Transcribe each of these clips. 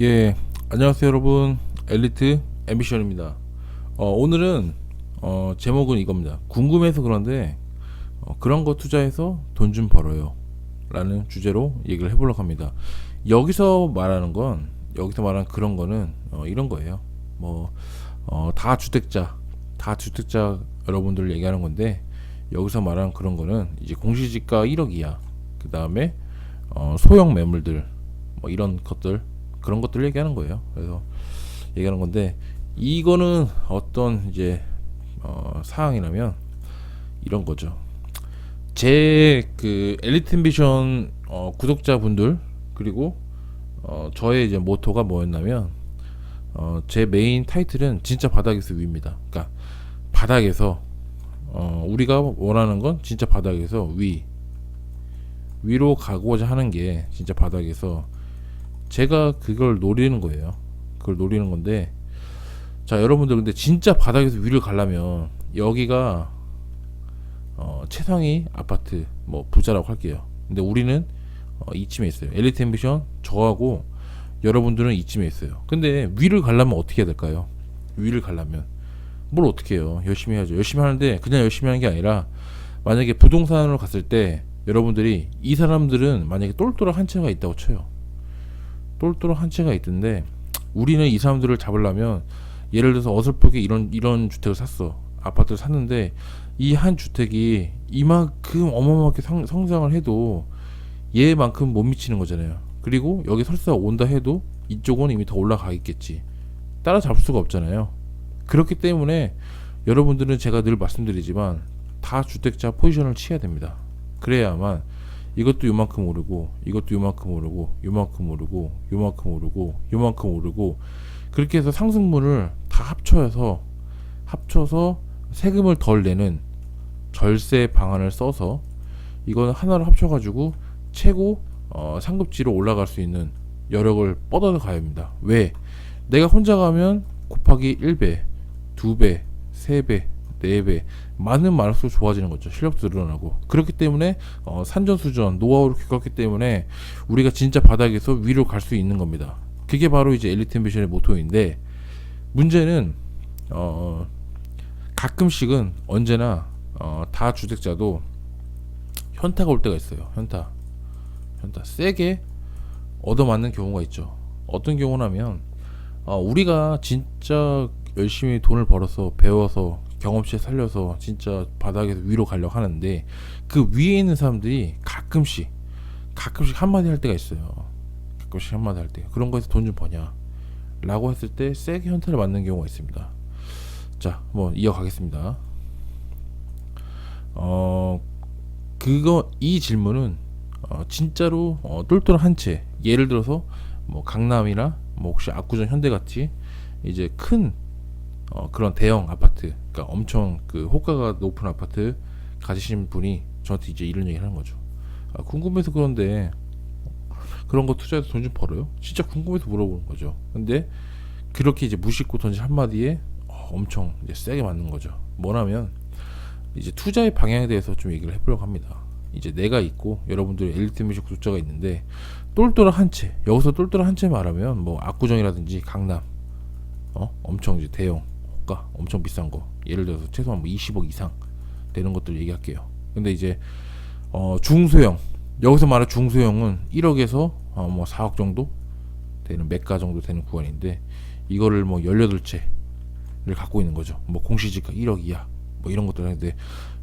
예, 안녕하세요 여러분. 엘리트 앰비션입니다. 어, 오늘은 어, 제목은 이겁니다. 궁금해서 그런데 어, 그런 거 투자해서 돈 좀 벌어요. 라는 주제로 얘기를 해보려고 합니다. 여기서 말하는 건 여기서 말하는 그런 거는 어, 이런 거예요. 뭐 어, 다 주택자, 다 주택자 여러분들 얘기하는 건데 여기서 말하는 그런 거는 이제 공시지가 1억 이하, 그 다음에 어, 소형 매물들 뭐 이런 것들 그런 것들을 얘기하는 거예요. 그래서 얘기하는 건데 이거는 어떤 이제 어, 사항이라면 이런 거죠. 제 그 엘리트 앰비션 어, 구독자분들 그리고 어, 저의 이제 모토가 뭐였냐면 어, 제 메인 타이틀은 진짜 바닥에서 위입니다. 그러니까 바닥에서 어, 우리가 원하는 건 진짜 바닥에서 위 위로 가고자 하는 게 진짜 바닥에서 제가 그걸 노리는 거예요. 그걸 노리는 건데 자 여러분들 근데 진짜 바닥에서 위를 가려면 여기가 어, 최상위 아파트 뭐 부자라고 할게요. 근데 우리는 어, 이쯤에 있어요. 엘리트 앰비션 저하고 여러분들은 이쯤에 있어요. 근데 위를 가려면 어떻게 해야 될까요? 위를 가려면 뭘 어떻게 해요? 열심히 해야죠. 열심히 하는데 그냥 열심히 하는 게 아니라 만약에 부동산으로 갔을 때 여러분들이 이 사람들은 만약에 똘똘한 한 채가 있다고 쳐요. 똘똘한 한 채가 있던데 우리는 이 사람들을 잡으려면 예를 들어서 어설프게 이런 이런 주택을 샀어. 아파트를 샀는데 이 한 주택이 이만큼 어마어마하게 성, 성장을 해도 얘만큼 못 미치는 거잖아요. 그리고 여기 설사 온다 해도 이쪽은 이미 더 올라가 있겠지. 따라잡을 수가 없잖아요. 그렇기 때문에 여러분들은 제가 늘 말씀드리지만 다 주택자 포지션을 취해야 됩니다. 그래야만 이것도 요만큼 오르고 이것도 요만큼 오르고 요만큼 오르고 요만큼 오르고 요만큼 오르고 그렇게 해서 상승분을 다 합쳐서 합쳐서 세금을 덜 내는 절세 방안을 써서 이거는 하나를 합쳐가지고 최고 어, 상급지로 올라갈 수 있는 여력을 뻗어서 가야 합니다. 왜? 내가 혼자 가면 곱하기 1배, 2배, 3배, 4배 많은 많을수록 좋아지는 거죠. 실력도 늘어나고 그렇기 때문에 어, 산전수전 노하우를 겪었기 때문에 우리가 진짜 바닥에서 위로 갈 수 있는 겁니다. 그게 바로 이제 엘리트 앰비션의 모토인데 문제는 어, 가끔씩은 언제나 어, 다 주택자도 현타가 올 때가 있어요. 현타, 현타 세게 얻어맞는 경우가 있죠. 어떤 경우냐면 어, 우리가 진짜 열심히 돈을 벌어서 배워서 경험치에 살려서 진짜 바닥에서 위로 가려고 하는데 그 위에 있는 사람들이 가끔씩 가끔씩 한마디 할 때가 있어요. 가끔씩 한마디 할 때. 그런 거에서 돈 좀 버냐? 라고 했을 때 세게 현타를 맞는 경우가 있습니다. 자, 뭐 이어가겠습니다. 어, 그거 이 질문은 어, 진짜로 어, 똘똘한 한 채. 예를 들어서 뭐 강남이나 뭐 혹시 압구정 현대같이 이제 큰 어, 그런 대형 아파트, 그러니까 엄청 그 호가가 높은 아파트 가지신 분이 저한테 이제 이런 얘기를 하는 거죠. 아, 궁금해서 그런데 그런 거 투자해서 돈 좀 벌어요? 진짜 궁금해서 물어보는 거죠. 근데 그렇게 이제 무심코 던진 한마디에 어, 엄청 이제 세게 맞는 거죠. 뭐냐면 이제 투자의 방향에 대해서 좀 얘기를 해보려고 합니다. 이제 내가 있고 여러분들 엘리트 뮤직 구독자가 있는데 똘똘한 한 채, 여기서 똘똘한 한채 말하면 뭐 압구정이라든지 강남, 어 엄청 이제 대형 호가 엄청 비싼 거 예를 들어서 최소한 뭐 20억 이상 되는 것들 얘기할게요. 근데 이제 어 중소형 여기서 말하는 중소형은 1억에서 어 뭐 4억 정도 되는 매가 정도 되는 구간인데 이거를 뭐 18채를 갖고 있는 거죠. 뭐 공시지가 1억 이하 뭐 이런 것들 하는데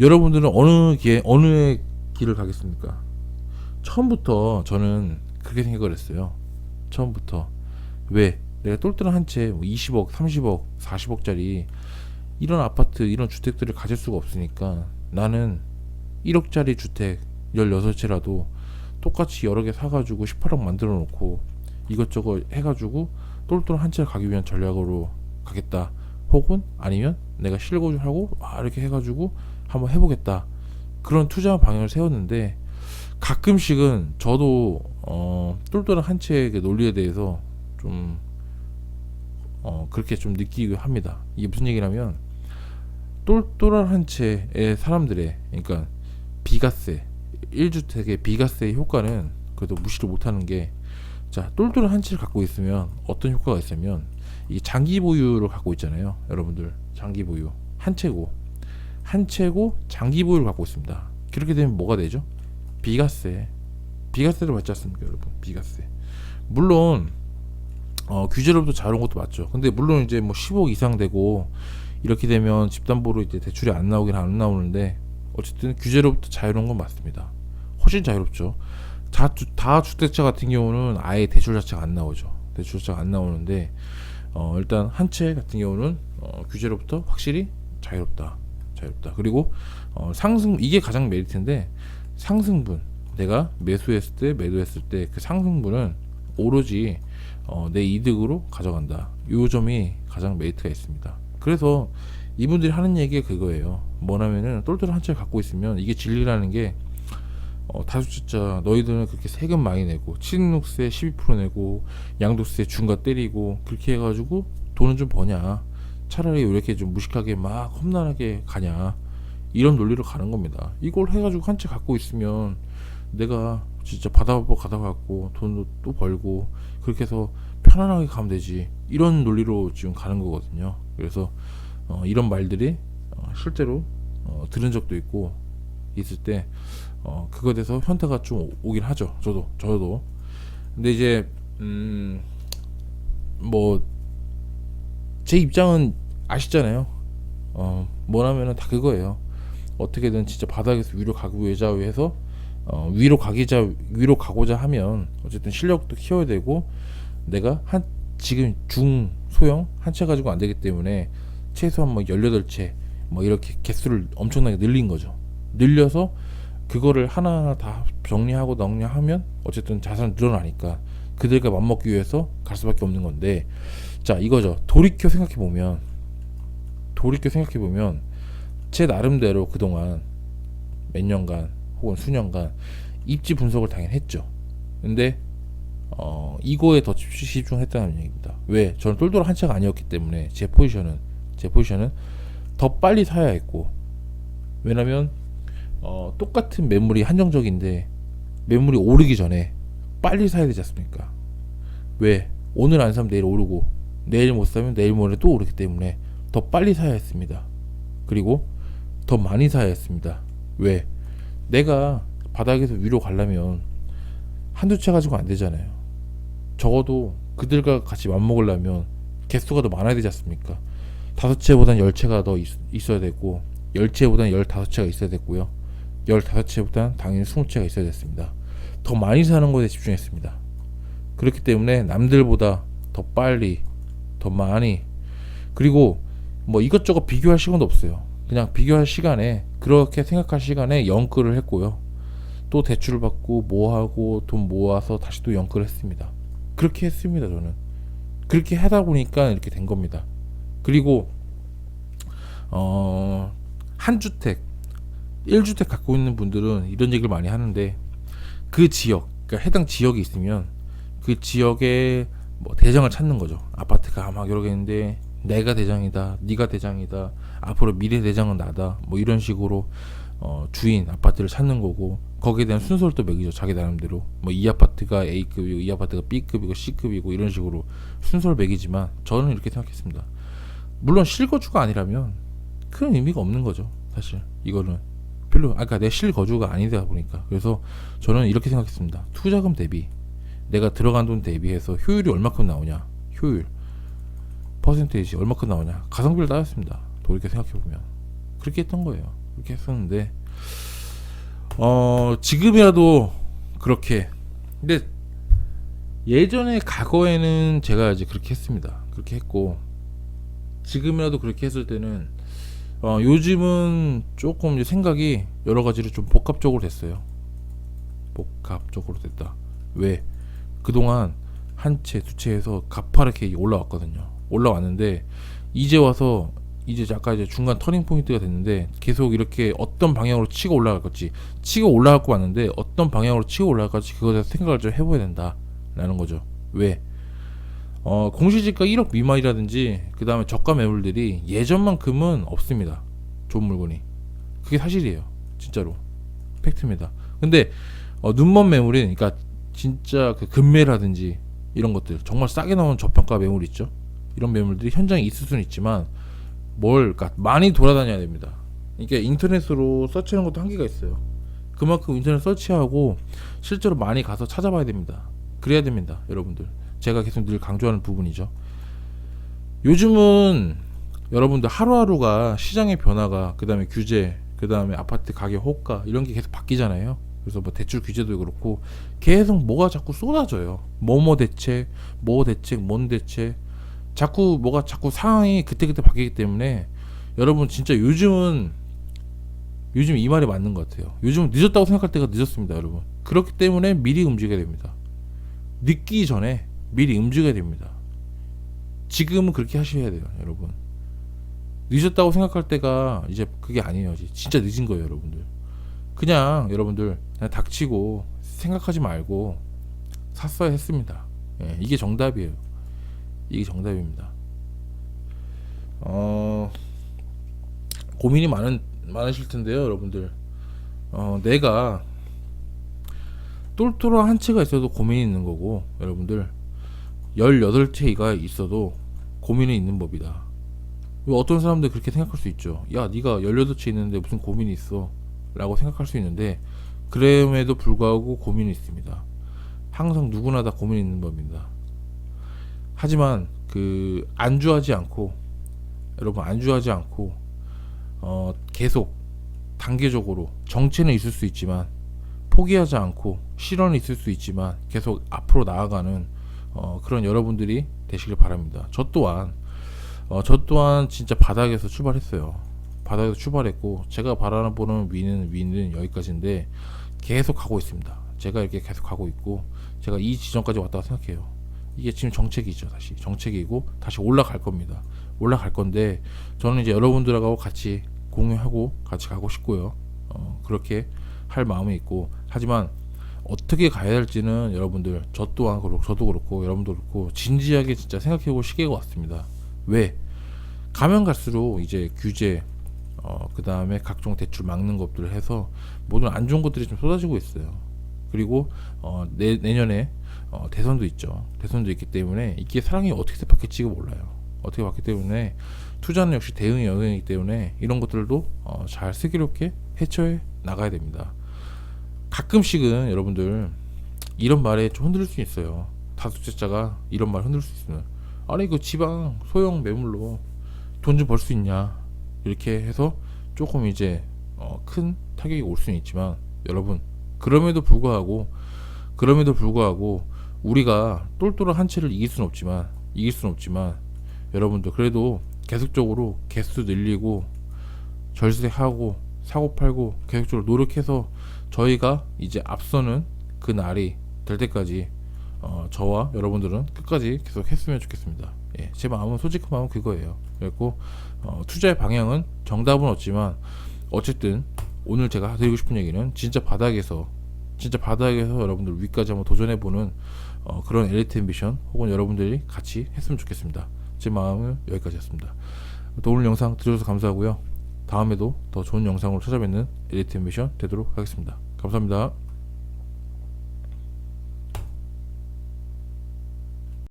여러분들은 어느 길 어느 길을 가겠습니까? 처음부터 저는 그렇게 생각을 했어요. 처음부터 왜 내가 똘똘한 한채 20억, 30억, 40억짜리 이런 아파트, 이런 주택들을 가질 수가 없으니까 나는 1억짜리 주택 16채라도 똑같이 여러 개 사가지고 18억 만들어 놓고 이것저것 해가지고 똘똘한 한 채를 가기 위한 전략으로 가겠다. 혹은 아니면 내가 실거주하고 아, 이렇게 해가지고 한번 해보겠다. 그런 투자 방향을 세웠는데 가끔씩은 저도 어, 똘똘한 한 채의 그 논리에 대해서 좀 어, 그렇게 좀 느끼고 합니다. 이게 무슨 얘기냐면 똘똘한 한 채의 사람들의 그러니까 비과세 1주택의 비과세의 효과는 그래도 무시를 못하는 게 자, 똘똘한 한치를 갖고 있으면 어떤 효과가 있으면 이 장기 보유를 갖고 있잖아요. 여러분들 장기 보유 한 채고 한 채고 장기 보유를 갖고 있습니다. 그렇게 되면 뭐가 되죠? 비과세 비과세를 받지 않습니까, 여러분? 비과세. 물론 어, 규제로부터 자유로운 것도 맞죠. 근데 물론 이제 뭐 10억 이상 되고 이렇게 되면 집담보로 이제 대출이 안 나오긴 안 나오는데 어쨌든 규제로부터 자유로운 건 맞습니다. 훨씬 자유롭죠. 다, 주, 다 주택자 같은 경우는 아예 대출 자체가 안 나오죠. 대출 자체가 안 나오는데 어, 일단 한 채 같은 경우는 어, 규제로부터 확실히 자유롭다. 자유롭다. 그리고 어, 상승 이게 가장 메리트인데 상승분 내가 매수했을 때 매도했을 때 그 상승분은 오로지 어, 내 이득으로 가져간다. 요 점이 가장 메리트가 있습니다. 그래서 이분들이 하는 얘기가 그거예요. 뭐냐면은 똘똘한 한채 갖고 있으면 이게 진리라는 게 어, 다주택자 너희들은 그렇게 세금 많이 내고 취득세 12% 내고 양도세 중과 때리고 그렇게 해가지고 돈은 좀 버냐 차라리 왜 이렇게 좀 무식하게 막 험난하게 가냐 이런 논리로 가는 겁니다 이걸 해가지고 한 채 갖고 있으면 내가 진짜 바다보 가다 갖고 돈도 또 벌고 그렇게 해서 편안하게 가면 되지 이런 논리로 지금 가는 거거든요 그래서 어, 이런 말들이 어, 실제로 어, 들은 적도 있고 있을 때 어, 그거에 대해서 현타가 좀 오- 오긴 하죠. 저도 저도. 근데 이제 음, 뭐 제 입장은 아시잖아요. 어, 뭐라면은 다 그거예요. 어떻게든 진짜 바닥에서 위로 가기 위해서 어, 위로 가기자 위로 가고자 하면 어쨌든 실력도 키워야 되고 내가 한 지금 중 소형 한 채 가지고 안 되기 때문에 최소한 뭐 18채 뭐 이렇게 개수를 엄청나게 늘린 거죠. 늘려서 그거를 하나하나 다 정리하고 정리하면 어쨌든 자산은 늘어나니까 그들과 맞먹기 위해서 갈 수밖에 없는 건데 자 이거죠 돌이켜 생각해 보면 돌이켜 생각해 보면 제 나름대로 그동안 몇 년간 혹은 수년간 입지 분석을 당연히 했죠 근데 어 이거에 더 집중- 집중했다는 얘기입니다 왜 저는 똘똘한 한 채가 아니었기 때문에 제 포지션은 제 포지션은 더 빨리 사야 했고 왜냐면 어, 똑같은 매물이 한정적인데 매물이 오르기 전에 빨리 사야 되지 않습니까? 왜? 오늘 안 사면 내일 오르고 내일 못 사면 내일 모레 또 오르기 때문에 더 빨리 사야 했습니다. 그리고 더 많이 사야 했습니다. 왜? 내가 바닥에서 위로 가려면 한두 채 가지고 안 되잖아요. 적어도 그들과 같이 맞먹으려면 개수가 더 많아야 되지 않습니까? 다섯 채보단 열 채가 더 있, 있어야 되고 열 채보단 열다섯 채가 있어야 됐고요. 15채보다 당연히 20채가 있어야 됐습니다. 더 많이 사는 것에 집중했습니다. 그렇기 때문에 남들보다 더 빨리, 더 많이, 그리고 뭐 이것저것 비교할 시간도 없어요. 그냥 비교할 시간에, 그렇게 생각할 시간에 연끌을 했고요. 또 대출을 받고, 뭐 하고, 돈 모아서 다시 또 연끌을 했습니다. 그렇게 했습니다, 저는. 그렇게 하다 보니까 이렇게 된 겁니다. 그리고, 어, 한 주택, 1주택 갖고 있는 분들은 이런 얘기를 많이 하는데 그 지역, 그러니까 해당 지역이 있으면 그 지역의 뭐 대장을 찾는 거죠. 아파트가 막 여러 개 있는데 내가 대장이다, 네가 대장이다, 앞으로 미래 대장은 나다, 뭐 이런 식으로 어, 주인 아파트를 찾는 거고 거기에 대한 순서를 또 매기죠. 자기 나름대로 뭐 이 아파트가 A급이고 이 아파트가 B급이고 C급이고 이런 식으로 순서를 매기지만 저는 이렇게 생각했습니다. 물론 실거주가 아니라면 큰 의미가 없는 거죠. 사실 이거는 별로 아까 내 실거주가 아니다 보니까 그래서 저는 이렇게 생각했습니다. 투자금 대비 내가 들어간 돈 대비해서 효율이 얼마큼 나오냐 효율 퍼센테이지 얼마큼 나오냐 가성비를 따졌습니다. 돌이켜 생각해 보면 그렇게 했던 거예요. 그렇게 했었는데 어 지금이라도 그렇게 근데 예전에 과거에는 제가 이제 그렇게 했습니다. 그렇게 했고 지금이라도 그렇게 했을 때는 어, 요즘은 조금 이제 생각이 여러 가지로 좀 복합적으로 됐어요. 복합적으로 됐다. 왜? 그동안 한 채, 두 채에서 가파르게 올라왔거든요. 올라왔는데 이제 와서 이제 아까 이제 중간 터닝 포인트가 됐는데 계속 이렇게 어떤 방향으로 치고 올라갈 건지 치고 올라갈 거 맞는데 어떤 방향으로 치고 올라갈 건지 그거에 생각을 좀 해봐야 된다라는 거죠. 왜? 어, 공시지가 1억 미만이라든지 그 다음에 저가 매물들이 예전만큼은 없습니다. 좋은 물건이. 그게 사실이에요. 진짜로. 팩트입니다. 근데 어, 눈먼 매물이 그러니까 진짜 그 금매라든지 이런 것들 정말 싸게 나오는 저평가 매물 있죠. 이런 매물들이 현장에 있을 수는 있지만 뭘 그러니까 많이 돌아다녀야 됩니다. 이게 인터넷으로 서치하는 것도 한계가 있어요. 그만큼 인터넷 서치하고 실제로 많이 가서 찾아봐야 됩니다. 그래야 됩니다, 여러분들. 제가 계속 늘 강조하는 부분이죠. 요즘은 여러분들 하루하루가 시장의 변화가 그다음에 규제, 그다음에 아파트 가격 호가 이런 게 계속 바뀌잖아요. 그래서 뭐 대출 규제도 그렇고 계속 뭐가 자꾸 쏟아져요. 뭐뭐 대책, 뭐 대책, 뭔 대책. 자꾸 뭐가 자꾸 상황이 그때그때 바뀌기 때문에 여러분 진짜 요즘은 요즘 이 말이 맞는 것 같아요. 요즘 늦었다고 생각할 때가 늦었습니다, 여러분. 그렇기 때문에 미리 움직여야 됩니다. 늦기 전에 미리 움직여야 됩니다. 지금은 그렇게 하셔야 돼요, 여러분. 늦었다고 생각할 때가 이제 그게 아니에요. 진짜 늦은 거예요, 여러분들. 그냥 여러분들 그냥 닥치고 생각하지 말고 샀어야 했습니다. 예, 이게 정답이에요. 이게 정답입니다. 어 고민이 많은 많으실 텐데요, 여러분들. 어 내가 똘똘한 한 채가 있어도 고민이 있는 거고, 여러분들 18채가 있어도 고민이 있는 법이다. 왜 어떤 사람들 그렇게 생각할 수 있죠. 야, 네가 18채 있는데 무슨 고민이 있어? 라고 생각할 수 있는데 그럼에도 불구하고 고민이 있습니다. 항상 누구나 다 고민이 있는 법입니다. 하지만 그 안주하지 않고 여러분 안주하지 않고 어 계속 단계적으로 정체는 있을 수 있지만 포기하지 않고 실현은 있을 수 있지만 계속 앞으로 나아가는 어 그런 여러분들이 되시길 바랍니다. 저 또한 어, 저 또한 진짜 바닥에서 출발했어요. 바닥에서 출발했고 제가 바라보는 위는 위는 여기까지인데 계속 가고 있습니다. 제가 이렇게 계속 가고 있고 제가 이 지점까지 왔다고 생각해요. 이게 지금 정책이죠, 다시 정책이고 다시 올라갈 겁니다. 올라갈 건데 저는 이제 여러분들하고 같이 공유하고 같이 가고 싶고요. 어, 그렇게 할 마음이 있고 하지만 어떻게 가야 될지는 여러분들 저 또한 그렇고 저도 그렇고 여러분도 그렇고 진지하게 진짜 생각해 볼 시기가 왔습니다. 왜 가면 갈수록 이제 규제 어, 그 다음에 각종 대출 막는 것들을 해서 모든 안 좋은 것들이 좀 쏟아지고 있어요. 그리고 어, 내, 내년에 어, 대선도 있죠. 대선도 있기 때문에 이게 사랑이 어떻게 바뀔지가 몰라요. 어떻게 바뀌기 때문에 투자는 역시 대응의 영역이기 때문에 이런 것들도 어, 잘 슬기롭게 헤쳐해 나가야 됩니다. 가끔씩은 여러분들 이런 말에 좀 흔들릴 수 있어요. 다수채자가 이런 말 흔들 수 있어요. 아니 그 지방 소형 매물로 돈 좀 벌 수 있냐 이렇게 해서 조금 이제 어, 큰 타격이 올 수는 있지만 여러분 그럼에도 불구하고 그럼에도 불구하고 우리가 똘똘한 한 채를 이길 수는 없지만 이길 수는 없지만 여러분들 그래도 계속적으로 개수 늘리고 절세하고 사고 팔고 계속적으로 노력해서 저희가 이제 앞서는 그 날이 될 때까지 어, 저와 여러분들은 끝까지 계속 했으면 좋겠습니다. 예, 제 마음은 솔직한 마음은 그거예요. 그리고 어, 투자의 방향은 정답은 없지만 어쨌든 오늘 제가 드리고 싶은 얘기는 진짜 바닥에서 진짜 바닥에서 여러분들 위까지 한번 도전해보는 어, 그런 엘리트 앰비션 혹은 여러분들이 같이 했으면 좋겠습니다. 제 마음은 여기까지였습니다. 또 오늘 영상 들어줘서 감사하고요. 다음에도 더 좋은 영상으로 찾아뵙는 엘리트 앰비션 되도록 하겠습니다. 감사합니다.